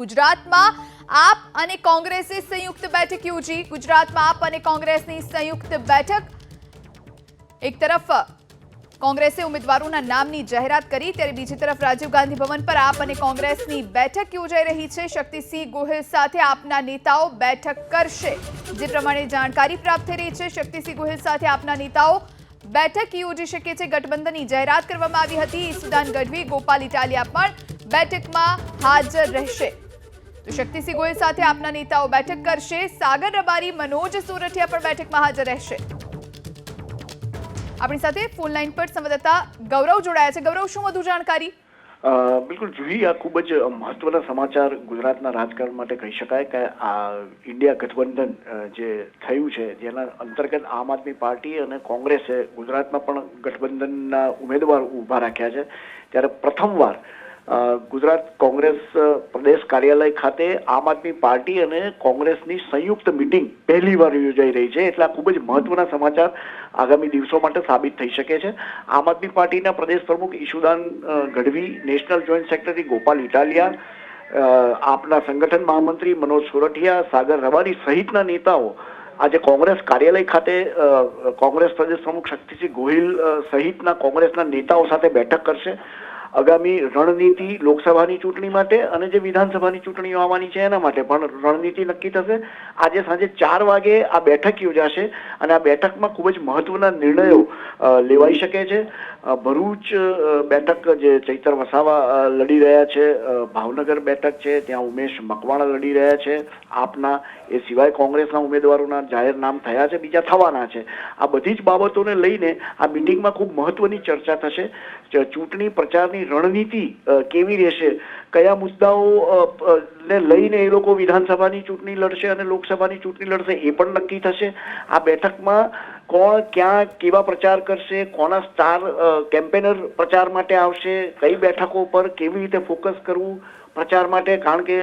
ગુજરાતમાં આપ અને કોંગ્રેસે સંયુક્ત બેઠક યોજી. ગુજરાતમાં આપ અને કોંગ્રેસની સંયુક્ત બેઠક. એક તરફ કોંગ્રેસે ઉમેદવારોના નામની જાહેરાત કરી, ત્યારે બીજી તરફ રાજીવ ગાંધી ભવન પર આપ અને કોંગ્રેસની બેઠક યોજાઈ રહી છે. શક્તિસિંહ ગોહિલ સાથે આપના નેતાઓ બેઠક કરશે. જે પ્રમાણે જાણકારી પ્રાપ્ત થઈ રહી છે, શક્તિસિંહ ગોહિલ સાથે આપના નેતાઓ બેઠક યોજી શકે છે. ગઠબંધનની જાહેરાત કરવામાં આવી હતી. ઈસુદાન ગઢવી, ગોપાલ ઇટાલિયા પણ બેઠકમાં હાજર રહેશે. તો શક્તિસિંહ ગોયલ સાથે આપના નેતાઓ બેઠક કરશે. સાગર રબારી, મનોજ સોરઠિયા પણ બેઠકમાં હાજર રહેશે. આપણી સાથે ફોન લાઈન પર સંવાદદાતા ગૌરવ જોડાયા છે. ગૌરવ, શું વધુ જાણકારી? બિલકુલ. જુહી આ ખૂબ જ મહત્વના સમાચાર ગુજરાતના રાજકારણ માટે કહી શકાય કે આ ઇન્ડિયા ગઠબંધન જે થયું છે, જેના અંતર્ગત આમ આદમી પાર્ટી અને કોંગ્રેસે ગુજરાતમાં પણ ગઠબંધનના ઉમેદવાર ઊભા રાખ્યા છે. ત્યારે પ્રથમવાર ગુજરાત કોંગ્રેસ પ્રદેશ કાર્યાલય ખાતે આમ આદમી પાર્ટી અને કોંગ્રેસની સંયુક્ત મિટિંગ પહેલી વાર યોજાઈ રહી છે. એટલે આ ખૂબ જ મહત્વના સમાચાર આગામી દિવસો માટે સાબિત થઈ શકે છે. આમ આદમી પાર્ટીના પ્રદેશ પ્રમુખ Isudan Gadhvi, national joint secretary Gopal Italia આપના સંગઠન મહામંત્રી મનોજ સુરઠિયા, સાગર રવાની સહિતના નેતાઓ આજે કોંગ્રેસ કાર્યાલય ખાતે કોંગ્રેસ પ્રદેશ પ્રમુખ શક્તિસિંહ ગોહિલ સહિતના કોંગ્રેસના નેતાઓ સાથે બેઠક કરશે. આગામી રણનીતિ લોકસભાની ચૂંટણી માટે અને જે વિધાનસભાની ચૂંટણીઓ આવવાની છે એના માટે. પણ રણનીતિ નક્કી થશે. આજે સાંજે ચાર વાગે આ બેઠક યોજાશે અને આ બેઠકમાં ખૂબ જ મહત્વના નિર્ણયો લેવાઈ શકે છે. ભરૂચ બેઠક જે ચૈતર વસાવા લડી રહ્યા છે. ભાવનગર બેઠક છે. ત્યાં ઉમેશ મકવાણા લડી રહ્યા છે. આપના એ સિવાય કોંગ્રેસના ઉમેદવારોના જાહેર નામ થયા છે. બીજા થવાના છે. આ બધી જ બાબતોને લઈને આ મિટિંગમાં ખૂબ મહત્વની ચર્ચા થશે. ચૂંટણી પ્રચારની રણનીતિ કેવી રહેશે? કયા મુદ્દાઓ ને લઈને એ લોકો વિધાનસભાની ચૂંટણી લડશે અને લોકસભાની ચૂંટણી લડશે એ પણ નક્કી થશે? આ બેઠકમાં કોણ ક્યાં કેવા પ્રચાર કરશે? કોના સ્ટાર કેમ્પેનર પ્રચાર માટે આવશે? કઈ બેઠકો પર કેવી રીતે ફોકસ કરવું પ્રચાર માટે? કારણ કે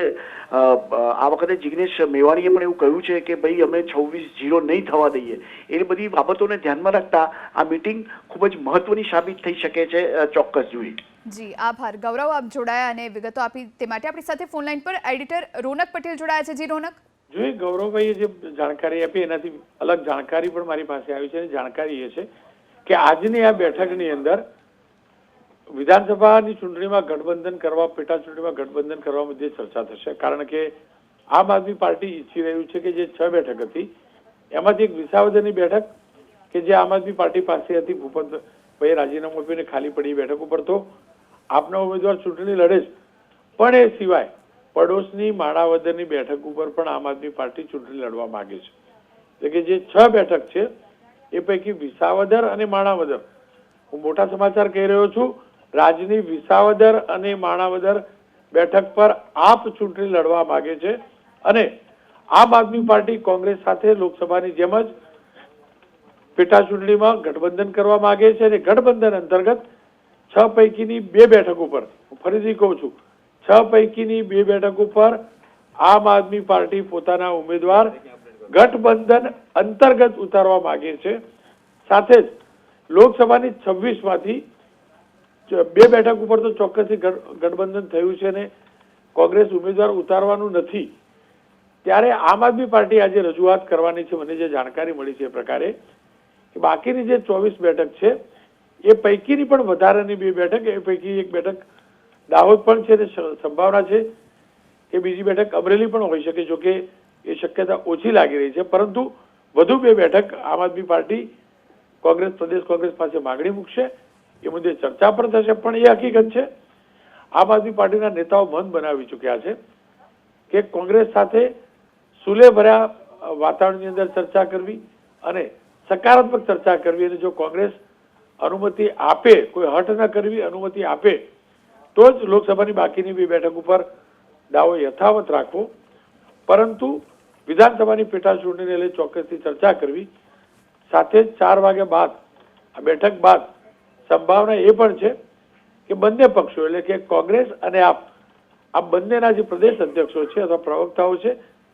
આ વખતે જિગ્નેશ મેવાણીએ પણ એવું કહ્યું છે કે ભાઈ, અમે છવ્વીસ જીરો નહીં થવા દઈએ. એ બધી બાબતોને ધ્યાનમાં રાખતા આ મિટિંગ ખૂબ જ મહત્વની સાબિત થઈ શકે છે ચોક્કસ જોઈ. જી, આભાર. ગૌરવ, આપ જોડાયા અને વિગતો આપી તે માટે આપણી સાથે ફોન લાઈન પર એડિટર રોનક પટેલ જોડાયા છે. જી, રોનક. જોઈએ ગૌરવભાઈએ જે જાણકારી આપી એનાથી અલગ જાણકારી પણ મારી પાસે આવી છે અને જાણકારી એ છે કે આજની આ બેઠકની અંદર વિધાનસભાની ચૂંટણીમાં ગઠબંધન કરવા, પેટા ચૂંટણીમાં ગઠબંધન કરવા મુદ્દે ચર્ચા થશે. કારણ કે આમ આદમી પાર્ટી ઈચ્છી રહ્યું છે કે જે છ બેઠક હતી, એમાંથી એક વિસાવદરની બેઠક કે જે આમ આદમી પાર્ટી પાસે હતી, ભૂપતભાઈએ રાજીનામું આપીને ખાલી પડી બેઠક ઉપર તો આપનો ઉમેદવાર ચૂંટણી લડે છે. પણ એ સિવાય પડોશની માણાવદરની બેઠક ઉપર પણ આમ આદમી પાર્ટી ચૂંટણી લડવા માંગે છે. એટલે કે જે છ બેઠક છે, એ પૈકી વિસાવદર અને માણાવદર. હું મોટા સમાચાર કહી રહ્યો છું, રાજની વિસાવદર અને માણાવદર બેઠક પર આપ ચૂંટણી લડવા માંગે છે અને આમ આદમી પાર્ટી કોંગ્રેસ સાથે લોકસભાની જેમ જ પેટા ચૂંટણીમાં ગઠબંધન કરવા માંગે છે અને ગઠબંધન અંતર્ગત છ પૈકીની બે બેઠક ઉપર. હું ફરીથી કહું છું, છ પૈકીની બે બેઠક ઉપર આમ આદમી પાર્ટી પોતાના ઉમેદવાર ગઠબંધન અંતર્ગત ઉતારવા માંગે છે. સાથે જ લોકસભાની છવ્વીસમાંથી બે બેઠક ઉપર તો ચોક્કસથી ગઠબંધન થયું છે ને કોંગ્રેસ ઉમેદવાર ઉતારવાનું નથી. ત્યારે આમ આદમી પાર્ટી આજે રજૂઆત કરવાની છે. મને જે જાણકારી મળી છે એ પ્રકારે કે બાકીની જે ચોવીસ બેઠક છે એ પૈકીની પણ વધારાની બે બેઠક, એ પૈકી એક બેઠક દાહોદ પણ છે અને સંભાવના છે. કે બીજી બેઠક અમરેલી પણ હોઈ શકે જોકે એ શક્યતા ઓછી લાગી રહી છે. પરંતુ વધુ બે બેઠક આમ આદમી પાર્ટી કોંગ્રેસ, પ્રદેશ કોંગ્રેસ પાસે માગણી મૂકશે. એ મુદ્દે ચર્ચા પણ થશે, પણ એ હકીકત છે. આમ આદમી પાર્ટીના નેતાઓ મન બનાવી ચૂક્યા છે કે કોંગ્રેસ સાથે સુલે ભર્યા વાતાવરણની અંદર ચર્ચા કરવી અને સકારાત્મક ચર્ચા કરવી અને જો કોંગ્રેસ અનુમતિ આપે, કોઈ હટ ન કરવી, અનુમતિ આપે, તો જ લોકસભાની બાકીની બે બેઠક ઉપર દાવો યથાવત રાખવો. પરંતુ વિધાનસભાની પેટા ચૂંટણીને લઈ ચોક્કસથી ચર્ચા કરવી. સાથે જ ચાર વાગ્યા બાદ, આ બેઠક બાદ સંભાવના એ પણ છે કે બંને પક્ષો, એટલે કે કોંગ્રેસ અને આપ આ બંનેના જે પ્રદેશ અધ્યક્ષો છે અથવા પ્રવક્તાઓ છે,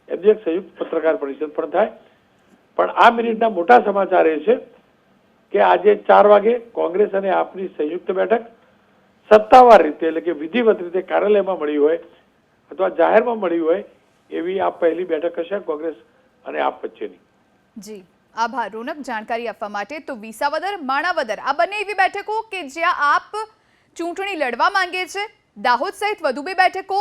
એમની એક સંયુક્ત પત્રકાર પરિષદ પણ થાય. પણ આ મિનિટના મોટા સમાચાર એ છે કે આજે ચાર વાગે કોંગ્રેસ અને આપની સંયુક્ત બેઠક સત્તાવાર રીતે એટલે કે વિધિવત રીતે કાર્યાલયમાં મળી હોય અથવા જાહેરમાં મળી હોય એવી આ પહેલી બેઠક હશે કોંગ્રેસ અને આપ વચ્ચેની. જી, આભાર. રોનક, જાણકારી આપવા માટે તો વિસાવદર, માણાવદર, આ બંને એવી બેઠકો કે જ્યાં આપ ચૂંટણી લડવા માંગે છે. દાહોદ સહિત વધુ બે બેઠકો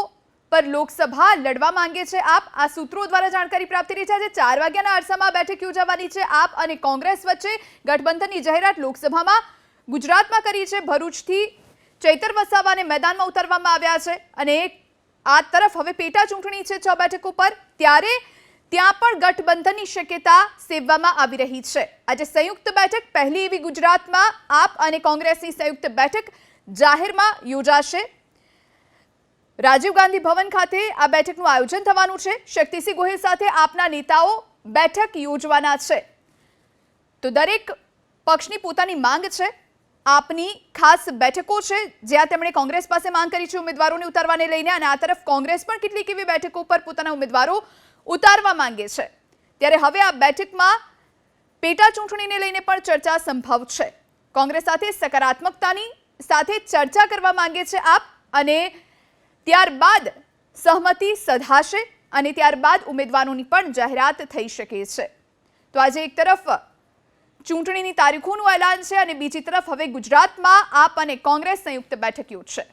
પર લોકસભા લડવા માંગે છે આપ. આ સૂત્રો દ્વારા જાણકારી પ્રાપ્ત થઈ છે. આજે ચાર વાગ્યાના અરસામાં બેઠક યોજાવાની છે આપ અને કોંગ્રેસ વચ્ચે ગઠબંધનની જાહેરાત લોકસભામાં ગુજરાતમાં કરી છે. ભરૂચથી ચૈતર વસાવાને મેદાનમાં ઉતારવામાં આવ્યા છે અને આ તરફ હવે પેટા ચૂંટણી છે છ બેઠકો પર. ત્યારે ત્યાં પણ ગઠબંધનની શક્યતા સેવવામાં આવી રહી છે. આજે સંયુક્ત બેઠક, પહેલી એવી ગુજરાતમાં આપ અને કોંગ્રેસની સંયુક્ત બેઠક જાહેરમાં યોજાશે. રાજીવ ગાંધી ભવન ખાતે આ બેઠકનું આયોજન થવાનું છે. શક્તિસિંહ ગોહિલ સાથે આપના નેતાઓ બેઠક યોજવાના છે. તો દરેક પક્ષની પોતાની માંગ છે. આપની ખાસ બેઠકો છે. જ્યાં તેમણે કોંગ્રેસ પાસે માંગ કરી છે ઉમેદવારોને ઉતારવાને લઈને અને આ તરફ કોંગ્રેસ પણ કેટલીક એવી બેઠકો પર પોતાના ઉમેદવારો ઉતારવા માંગે છે. ત્યારે હવે આ બેઠકમાં પેટા ચૂંટણીને લઈને પણ ચર્ચા સંભવ છે. કોંગ્રેસ સાથે સકારાત્મકતાની સાથે ચર્ચા કરવા માંગે છે આપ અને ત્યારબાદ સહમતિ સધાશે અને ત્યારબાદ ઉમેદવારોની પણ જાહેરાત થઈ શકે છે. તો આજે એક તરફ ચૂંટણીની તારીખોનું એલાન છે અને બીજી તરફ હવે ગુજરાતમાં આપ અને કોંગ્રેસ સંયુક્ત બેઠક યોજશે